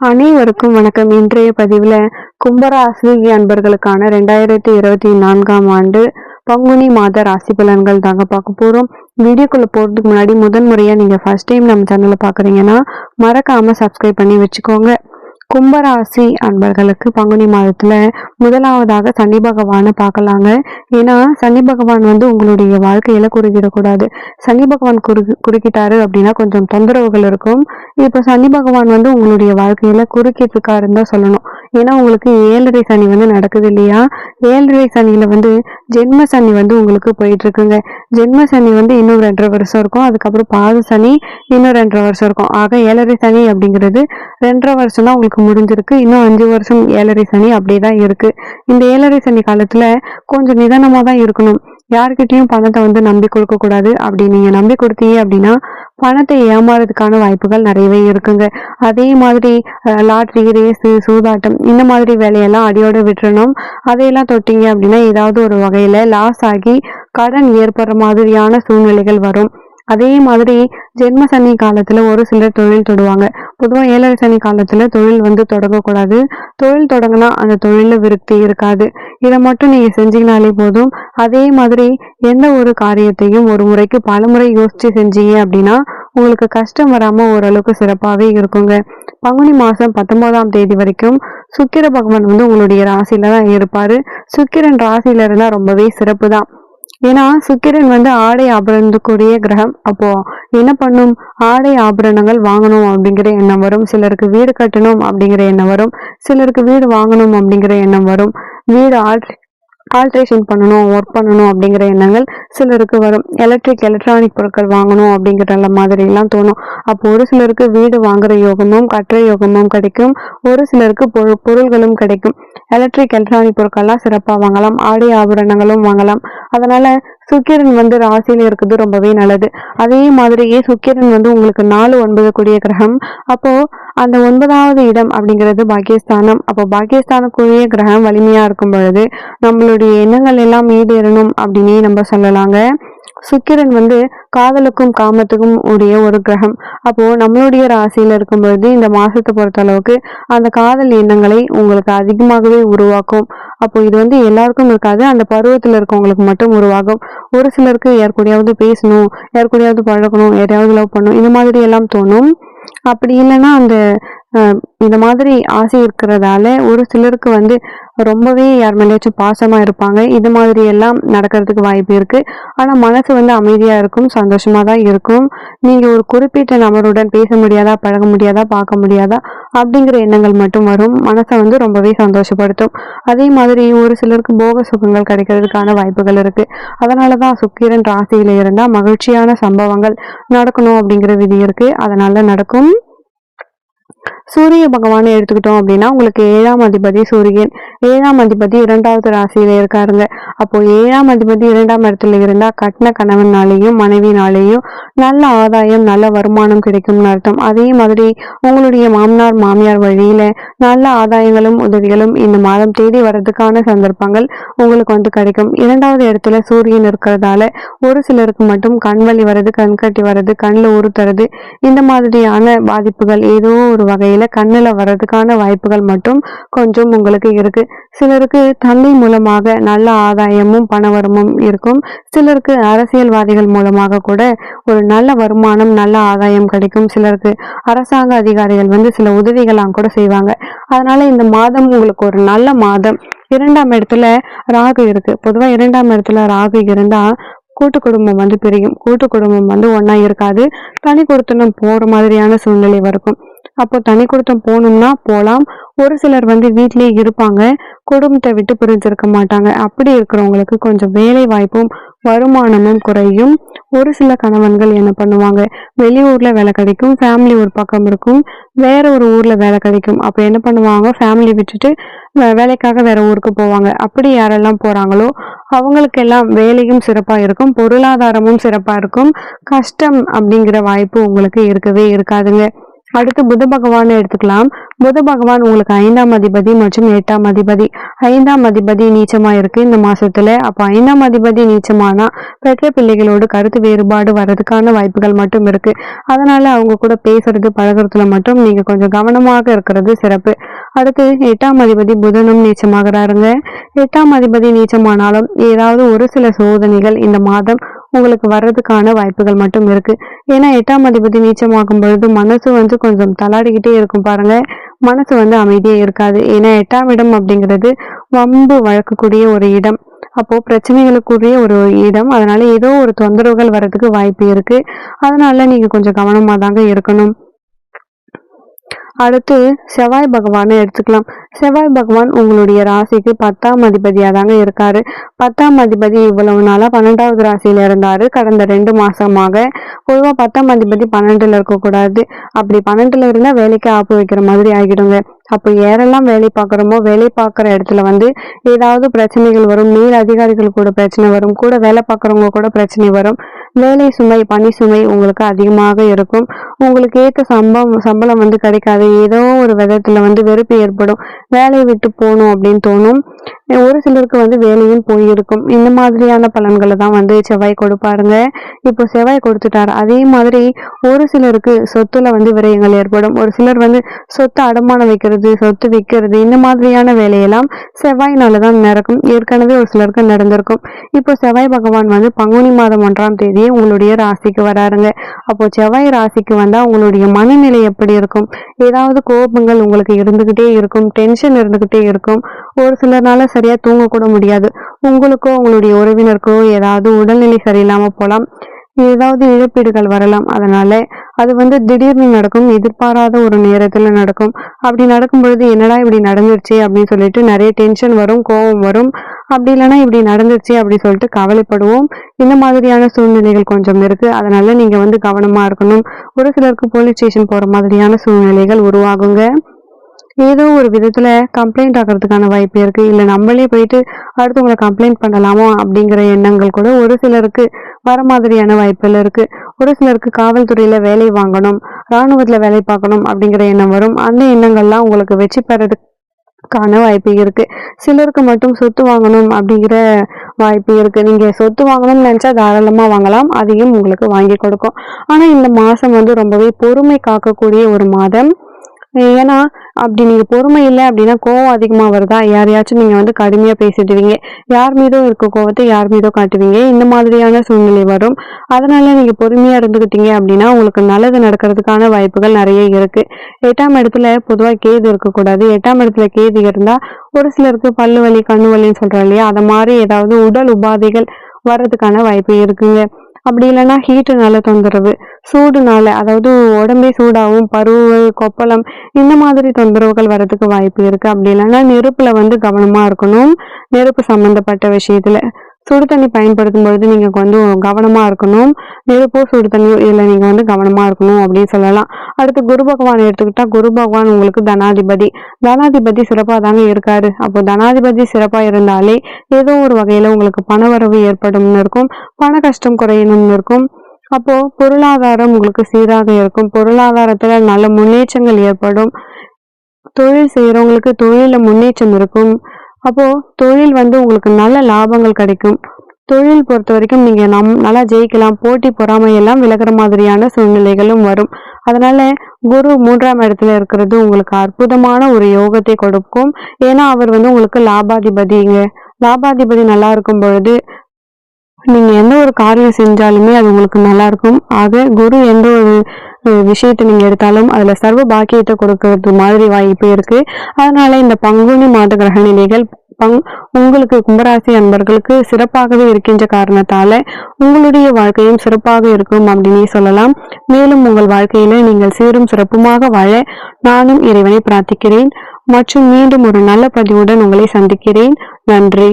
அனைவருக்கும் வணக்கம். இன்றைய பதிவில் கும்பராசி அன்பர்களுக்கான ரெண்டாயிரத்தி இருபத்தி நான்காம் ஆண்டு பங்குனி மாத ராசி பலன்கள் தாங்க பார்க்க போகிறோம் வீடியோக்குள்ளே போகிறதுக்கு முன்னாடி முதன் முறையாக நீங்கள் ஃபர்ஸ்ட் டைம் நம்ம சேனலை பார்க்குறீங்கன்னா மறக்காமல் சப்ஸ்கிரைப் பண்ணி வச்சுக்கோங்க. கும்பராசி அன்பர்களுக்கு பங்குனி மாதத்துல முதலாவதாக சனி பகவானை பார்க்கலாங்க. ஏன்னா சனி பகவான் வந்து உங்களுடைய வாழ்க்கையில குறுக்கிடக்கூடாது. சனி பகவான் குறு குறுக்கிட்டாரு அப்படின்னா கொஞ்சம் தொந்தரவுகள் இருக்கும். இப்போ சனி பகவான் வந்து உங்களுடைய வாழ்க்கையில குறுக்கிட்டு இருக்காருன்னு தான் சொல்லணும். ஏன்னா உங்களுக்கு ஏழரை சனி வந்து நடக்குது இல்லையா? ஏழரை சனியில வந்து ஜென்ம சனி வந்து உங்களுக்கு போயிட்டு இருக்குங்க ஜென்ம சனி வந்து இன்னும் ரெண்டரை வருஷம் இருக்கும். அதுக்கப்புறம் பாத சனி இன்னும் ரெண்டரை வருஷம் இருக்கும். ஆக ஏழரை சனி அப்படிங்கிறது ரெண்டரை வருஷம் தான் உங்களுக்கு முடிஞ்சிருக்கு. இன்னும் அஞ்சு வருஷம் ஏழரை சனி அப்படியே தான் இருக்கு. இந்த ஏழரை சனி காலத்துல கொஞ்சம் நிதானமா தான் இருக்கணும். யாருக்கிட்டையும் பணத்தை வந்து நம்பி கொடுக்க கூடாது. அப்படி நீங்க நம்பி கொடுத்தீங்க அப்படின்னா பணத்தை ஏமாறதுக்கான வாய்ப்புகள் நிறையவே இருக்குங்க. அதே மாதிரி லாட்ரி ரேஸு சூதாட்டம் இந்த மாதிரி வேலையெல்லாம் அடியோட விட்டுறணும். அதையெல்லாம் தொட்டிங்க அப்படின்னா ஏதாவது ஒரு வகையில லாஸ் ஆகி கடன் ஏற்படுற மாதிரியான சூழ்நிலைகள் வரும். அதே மாதிரி ஜென்ம சனி காலத்துல ஒரு சிலர் தொழில் தொடுவாங்க. பொதுவாக ஏழரை சனி காலத்துல தொழில் வந்து தொடங்கக்கூடாது. தொழில் தொடங்கினா அந்த தொழில விருத்தி இருக்காது. இதை மட்டும் நீங்க செஞ்சீங்கனாலே போதும். அதே மாதிரி எந்த ஒரு காரியத்தையும் ஒரு முறைக்கு பல முறை யோசிச்சு செஞ்சீங்க அப்படின்னா உங்களுக்கு கஷ்டம் வராம ஓரளவுக்கு சிறப்பாவே இருக்குங்க. பங்குனி மாசம் பத்தொன்பதாம் தேதி வரைக்கும் சுக்கிர பகவான் வந்து உங்களுடைய ராசியில தான் இருப்பாரு. சுக்கிரன் ராசியில இருந்தா ரொம்பவே சிறப்பு தான். ஏன்னா சுக்கிரன் வந்து ஆடை ஆபரணத்துக்குரிய கிரகம். அப்போ என்ன பண்ணும்? ஆடை ஆபரணங்கள் வாங்கணும் அப்படிங்கிற எண்ணம் வரும். சிலருக்கு வீடு கட்டணும் அப்படிங்கிற எண்ணம் வரும். சிலருக்கு வீடு வாங்கணும் அப்படிங்கிற எண்ணம் வரும். வீடு ஆல்ட்ரே ஆல்ட்ரேஷன் பண்ணணும் ஒர்க் பண்ணணும் அப்படிங்கிற எண்ணங்கள் சிலருக்கு வரும். எலக்ட்ரிக் எலக்ட்ரானிக் பொருட்கள் வாங்கணும் அப்படிங்கிற மாதிரிலாம் தோணும். அப்போ ஒரு சிலருக்கு வீடு வாங்குற யோகமும் கட்டுற யோகமும் கிடைக்கும். ஒரு சிலருக்கு பொருள்களும் கிடைக்கும். எலக்ட்ரிக் எலக்ட்ரானிக் பொருட்கள்லாம் சிறப்பாக வாங்கலாம். ஆடை ஆபரணங்களும் வாங்கலாம். அதனால சுக்கிரன் வந்து ராசியில இருக்குது ரொம்பவே நல்லது. அதே மாதிரியே சுக்கிரன் வந்து உங்களுக்கு நாலு ஒன்பது கூடிய கிரகம். அப்போ அந்த ஒன்பதாவது இடம் அப்படிங்கிறது பாக்கியஸ்தானம். அப்போ பாக்கியஸ்தானக்குரிய கிரகம் வலிமையா இருக்கும் பொழுது நம்மளுடைய எண்ணங்கள் எல்லாம் ஈடேறணும் அப்படின்னு நம்ம சொல்லலாங்க. சுக்கிரன் வந்து காதலுக்கும் காமத்துக்கும் உடைய ஒரு கிரகம். அப்போ நம்மளுடைய ராசியில இருக்கும் பொழுது இந்த மாசத்தை பொறுத்த அளவுக்கு அந்த காதல் எண்ணங்களை உங்களுக்கு அதிகமாகவே உருவாக்கும். அப்போ இது வந்து எல்லாருக்கும் இருக்காது. அந்த பருவத்தில் இருக்கவங்களுக்கு மட்டும் உருவாகும். ஒரு சிலருக்கு யார் கூடயாவது பேசணும் யார் கூடயாவது பழகணும் யாரையாவது லவ் பண்ணணும் இந்த மாதிரி எல்லாம் தோணும். அப்படி இல்லைன்னா அந்த இந்த மாதிரி ஆசை இருக்கிறதால ஒரு சிலருக்கு வந்து ரொம்பவே யார் மேலேயாச்சும் பாசமாக இருப்பாங்க. இது மாதிரி எல்லாம் நடக்கிறதுக்கு வாய்ப்பு இருக்குது ஆனால் மனசு வந்து அமைதியாக இருக்கும் சந்தோஷமாக தான் இருக்கும். நீங்கள் ஒரு குறிப்பிட்ட நபருடன் பேச முடியாதா பழக முடியாதா பார்க்க முடியாதா அப்படிங்கிற எண்ணங்கள் மட்டும் வரும். மனசை வந்து ரொம்பவே சந்தோஷப்படுத்தும். அதே மாதிரி ஒரு சிலருக்கு போக சுகங்கள் கிடைக்கிறதுக்கான வாய்ப்புகள் இருக்குது அதனால தான் சுக்கிரன் ராசியில் இருந்தால் மகிழ்ச்சியான சம்பவங்கள் நடக்கணும் அப்படிங்கிற விதி இருக்குது அதனால் நடக்கும். சூரிய பகவானை எடுத்துக்கிட்டோம் அப்படின்னா உங்களுக்கு ஏழாம் அதிபதி சூரியன் ஏழாம் அதிபதி இரண்டாவது ராசியில இருக்காருங்க. அப்போ ஏழாம் அதிபதி இரண்டாம் இடத்துல இருந்தா கட்டின கணவனாலேயும் மனைவினாலேயும் நல்ல ஆதாயம் நல்ல வருமானம் கிடைக்கும்னு அர்த்தம். அதே மாதிரி உங்களுடைய மாமனார் மாமியார் வழியில நல்ல ஆதாயங்களும் உதவிகளும் இந்த மாதம் தேடி வர்றதுக்கான சந்தர்ப்பங்கள் உங்களுக்கு வந்து கிடைக்கும். இரண்டாவது இடத்துல சூரியன் இருக்கிறதால ஒரு சிலருக்கு மட்டும் கண் வலி வர்றது கண்கட்டி வர்றது கண்ணில் உறுத்துறது இந்த மாதிரியான பாதிப்புகள் ஏதோ ஒரு வகையில் கண்ணுல வர்றதுக்கான வாய்ப்புகள் மட்டும் கொஞ்சம் உங்களுக்கு இருக்குது சிலருக்கு தந்தை மூலமாக நல்ல ஆதாயமும் பணவரமும் இருக்கும். சிலருக்கு அரசியல்வாதிகள் மூலமாக கூட ஒரு நல்ல வருமானம் நல்ல ஆதாயம் கிடைக்கும் சிலருக்கு. அரசாங்க அதிகாரிகள் வந்து சில உதவிகளாம் கூட செய்வாங்க. அதனால இந்த மாதம் உங்களுக்கு ஒரு நல்ல மாதம். இரண்டாம் இடத்துல ராகு இருக்கு. பொதுவா இரண்டாம் இடத்துல ராகு இருந்தா கூட்டு குடும்பம் வந்து பிரியும். கூட்டு குடும்பம் வந்து ஒன்றா இருக்காது. தனி கொடுத்தனம் போற மாதிரியான சூழ்நிலை இருக்கும் அப்போ தனி கொடுத்தம் போகணும்னா போகலாம் ஒரு சிலர் வந்து வீட்டிலேயே இருப்பாங்க. குடும்பத்தை விட்டு பிரிஞ்சிருக்க மாட்டாங்க. அப்படி இருக்கிறவங்களுக்கு கொஞ்சம் வேலை வாய்ப்பும் வருமானமும் குறையும். ஒரு சில கணவன்கள் என்ன பண்ணுவாங்க? வெளியூர்ல வேலை கிடைக்கும். ஃபேமிலி ஒரு பக்கம் இருக்கும். வேற ஒரு ஊர்ல வேலை கிடைக்கும். அப்ப என்ன பண்ணுவாங்க? ஃபேமிலி விட்டுட்டு வே- வேலைக்காக வேற ஊருக்கு போவாங்க. அப்படி யாரெல்லாம் போறாங்களோ அவங்களுக்கெல்லாம் வேலையும் சிறப்பா இருக்கும். பொருளாதாரமும் சிறப்பா இருக்கும். கஷ்டம் அப்படிங்கிற வாய்ப்பு உங்களுக்கு இருக்கவே இருக்காதுங்க. அடுத்து புத பகவானை எடுத்துக்கலாம். புத பகவான் உங்களுக்கு ஐந்தாம் அதிபதி மற்றும் எட்டாம் அதிபதி. ஐந்தாம் அதிபதி நீச்சமா இருக்கு இந்த மாசத்துல. அப்போ ஐந்தாம் அதிபதி நீச்சமானா பெற்ற பிள்ளைகளோடு கருத்து வேறுபாடு வர்றதுக்கான வாய்ப்புகள் மட்டும் இருக்கு. அதனால அவங்க கூட பேசுறது பழகிறதுல மட்டும் நீங்க கொஞ்சம் கவனமாக இருக்கிறது சிறப்பு. அடுத்து எட்டாம் அதிபதி புதனும் நீச்சமாகறாருங்க. எட்டாம் அதிபதி நீச்சமானாலும் ஏதாவது ஒரு சில சோதனைகள் இந்த மாதம் உங்களுக்கு வர்றதுக்கான வாய்ப்புகள் மட்டும் இருக்கு. ஏன்னா எட்டாம் அதிபதி நீச்சமாகும் பொழுது மனசு வந்து கொஞ்சம் தலாடிக்கிட்டே இருக்கும் பாருங்க. மனசு வந்து அமைதியே இருக்காது. ஏன்னா எட்டாம் இடம் அப்படிங்கிறது வம்பு வழக்கக்கூடிய ஒரு இடம். அப்போ பிரச்சனைகளுக்குரிய ஒரு இடம். அதனால ஏதோ ஒரு தொந்தரவுகள் வர்றதுக்கு வாய்ப்பு இருக்கு. அதனால நீங்க கொஞ்சம் கவனமா தாங்க இருக்கணும். அடுத்து செவ்வாய் பகவானை எடுத்துக்கலாம். செவ்வாய் பகவான் உங்களுடைய ராசிக்கு பத்தாம் அதிபதியாக தாங்க இருக்காரு. பத்தாம் அதிபதி இவ்வளவு நாளாக பன்னெண்டாவது ராசியில் இருந்தார். கடந்த ரெண்டு மாசமாக பொதுவாக பத்தாம் அதிபதி பன்னெண்டுல இருக்கக்கூடாது. அப்படி பன்னெண்டில் இருந்தால் வேலைக்கு ஆப்பு வைக்கிற மாதிரி ஆகிடுங்க. அப்போ யாரெல்லாம் வேலை பார்க்குறோமோ வேலை பார்க்குற இடத்துல வந்து ஏதாவது பிரச்சனைகள் வரும் மேல் அதிகாரிகள் கூட பிரச்சனை வரும் கூட வேலை பார்க்குறவங்க கூட பிரச்சனை வரும். வேலை சுமை பணி சுமை உங்களுக்கு அதிகமாக இருக்கும். உங்களுக்கு ஏற்ற சம்பளம் சம்பளம் வந்து கிடைக்காது. ஏதோ ஒரு விதத்துல வந்து வெறுப்பு ஏற்படும். வேலையை விட்டு போகணும் அப்படின்னு தோணும். ஒரு சிலருக்கு வந்து வேலையும் போயிருக்கும். இந்த மாதிரியான பலன்களை தான் வந்து செவ்வாய் கொடுப்பாருங்க. இப்போ செவ்வாய் கொடுத்துட்டாரு. அதே மாதிரி ஒரு சிலருக்கு சொத்துல வந்து விரயங்கள் ஏற்படும். ஒரு சிலர் வந்து சொத்து அடமானம் வைக்கிறது சொத்து விற்கிறது இந்த மாதிரியான வேலையெல்லாம் செவ்வாயினால தான் நடக்கும். ஏற்கனவே ஒரு சிலருக்கு நடந்திருக்கும். இப்போ செவ்வாய் பகவான் வந்து பங்குனி மாதம் ஒன்றாம் தேதி உங்களுடைய ராசிக்கு வராருங்க. அப்போ செவ்வாய் ராசிக்கு வந்தா உங்களுடைய மனநிலை எப்படி இருக்கும்? ஏதாவது கோபங்கள் உங்களுக்கு இருந்துகிட்டே இருக்கும் டென்ஷன் இருந்துகிட்டே இருக்கும். ஒரு சிலர்னால சரியா தூங்க கூட முடியாது. உங்களுக்கோ உங்களுடைய உறவினருக்கோ ஏதாவது உடல்நிலை சரியில்லாம போலாம். ஏதாவது இழப்பீடுகள் வரலாம். அதனால அது வந்து திடீர்னு நடக்கும் எதிர்பாராத ஒரு நேரத்துல நடக்கும். அப்படி நடக்கும் பொழுது என்னடா இப்படி நடந்துருச்சு அப்படின்னு சொல்லிட்டு நிறைய டென்ஷன் வரும் கோபம் வரும். அப்படி இல்லைன்னா இப்படி நடந்துருச்சு அப்படி சொல்லிட்டு கவலைப்படுவோம். இந்த மாதிரியான சூழ்நிலைகள் கொஞ்சம் இருக்கு. அதனால நீங்க வந்து கவனமா இருக்கணும். ஒரு சிலருக்கு போலீஸ் ஸ்டேஷன் போற மாதிரியான சூழ்நிலைகள் உருவாகுங்க. ஏதோ ஒரு விதத்துல கம்ப்ளைண்ட் ஆகிறதுக்கான வாய்ப்பு இருக்கு. இல்ல நம்மளே போயிட்டு அடுத்தவங்களை கம்ப்ளைண்ட் பண்ணலாமோ அப்படிங்கிற எண்ணங்கள் கூட ஒரு சிலருக்கு வர மாதிரியான வாய்ப்புகள் இருக்கு. ஒரு சிலருக்கு காவல்துறையில வேலை வாங்கணும் ராணுவத்துல வேலை பார்க்கணும் அப்படிங்கிற எண்ணம் வரும். அந்த எண்ணங்கள்லாம் உங்களுக்கு வெற்றி காண வாய்ப்பு இருக்கு. சிலருக்கு மட்டும் சொத்து வாங்கணும் அப்படிங்கிற வாய்ப்பு இருக்கு. நீங்க சொத்து வாங்கணும்னு நினைச்சா தாராளமா வாங்கலாம். அதையும் உங்களுக்கு வாங்கி கொடுக்கும். ஆனா இந்த மாசம் வந்து ரொம்பவே பொறுமை காக்கக்கூடிய ஒரு மாதம். ஏன்னா அப்படி நீங்கள் பொறுமை இல்லை அப்படின்னா கோவம் அதிகமாக வருதா? யாரையாச்சும் நீங்கள் வந்து கடுமையாக பேசிடுவீங்க. யார் மீதோ இருக்க கோவத்தை யார் மீதோ காட்டுவீங்க. இந்த மாதிரியான சூழ்நிலை வரும். அதனால நீங்கள் பொறுமையாக இருந்துக்கிட்டீங்க அப்படின்னா உங்களுக்கு நல்லது நடக்கிறதுக்கான வாய்ப்புகள் நிறைய இருக்குது எட்டாம் இடத்துல பொதுவாக கேது இருக்கக்கூடாது. எட்டாம் இடத்துல கேது இருந்தால் ஒரு சிலருக்கு பல்லு வலி கண்ணு வலின்னு சொல்கிறோம் இல்லையா? அதை மாதிரி ஏதாவது உடல் உபாதைகள் வர்றதுக்கான வாய்ப்பு இருக்குங்க. அப்படி இல்லைன்னா ஹீட்டுனால தொந்தரவு. சூடுனால அதாவது உடம்பே சூடாகவும் பருவல் கொப்பளம் இந்த மாதிரி தொந்தரவுகள் வர்றதுக்கு வாய்ப்பு இருக்கு. அப்படி இல்லைன்னா நெருப்புல வந்து கவனமா இருக்கணும். நெருப்பு சம்பந்தப்பட்ட விஷயத்துல சுடு தண்ணி பயன்படுத்தும் பொழுது நீங்க கொஞ்சம் கவனமா இருக்கணும். நெருப்போ சுடு தண்ணியோ இதுல நீங்க வந்து கவனமா இருக்கணும் அப்படின்னு சொல்லலாம். அடுத்து குரு பகவான் எடுத்துக்கிட்டா குரு பகவான் உங்களுக்கு தனாதிபதி. தனாதிபதி சிறப்பாக தாங்க இருக்காரு. அப்போ தனாதிபதி சிறப்பா இருந்தாலே ஏதோ ஒரு வகையில உங்களுக்கு பணவரவு ஏற்படும்னு இருக்கும். பண கஷ்டம் குறையணும்னு இருக்கும். அப்போ பொருளாதாரம் உங்களுக்கு சீராக இருக்கும். பொருளாதாரத்துல நல்ல முன்னேற்றங்கள் ஏற்படும். தொழில் செய்யறவங்களுக்கு தொழில முன்னேற்றம் இருக்கும். அப்போ தொழில் வந்து உங்களுக்கு நல்ல லாபங்கள் கிடைக்கும். தொழில் பொறுத்த வரைக்கும் நீங்க நம் நல்லா ஜெயிக்கலாம். போட்டி பொறாமை எல்லாம் விலகுற மாதிரியான சூழ்நிலைகளும் வரும். அதனால குரு மூன்றாம் இடத்துல இருக்கிறது உங்களுக்கு அற்புதமான ஒரு யோகத்தை கொடுக்கும். ஏன்னா அவர் வந்து உங்களுக்கு லாபாதிபதிங்க. லாபாதிபதி நல்லா இருக்கும் பொழுது நீங்க எந்த ஒரு காரியம் செஞ்சாலுமே அது உங்களுக்கு நல்லா இருக்கும் ஆக குரு எந்த ஒரு விஷயத்தை நீங்க எடுத்தாலும் அதுல சர்வ பாக்கியத்தை கொடுக்கறது மாதிரி வாய்ப்பு இருக்கு. அதனால இந்த பங்குனி மாத கிரக நிலைகள் பங் உங்களுக்கு கும்பராசி அன்பர்களுக்கு சிறப்பாகவே இருக்கின்ற காரணத்தால உங்களுடைய வாழ்க்கையும் சிறப்பாக இருக்கும் அப்படின்னே சொல்லலாம். மேலும் உங்கள் வாழ்க்கையில நீங்கள் சீரும் சிறப்புமாக வாழ நானும் இறைவனை பிரார்த்திக்கிறேன். மற்றும் மீண்டும் ஒரு நல்ல பதிவுடன் உங்களை சந்திக்கிறேன். நன்றி.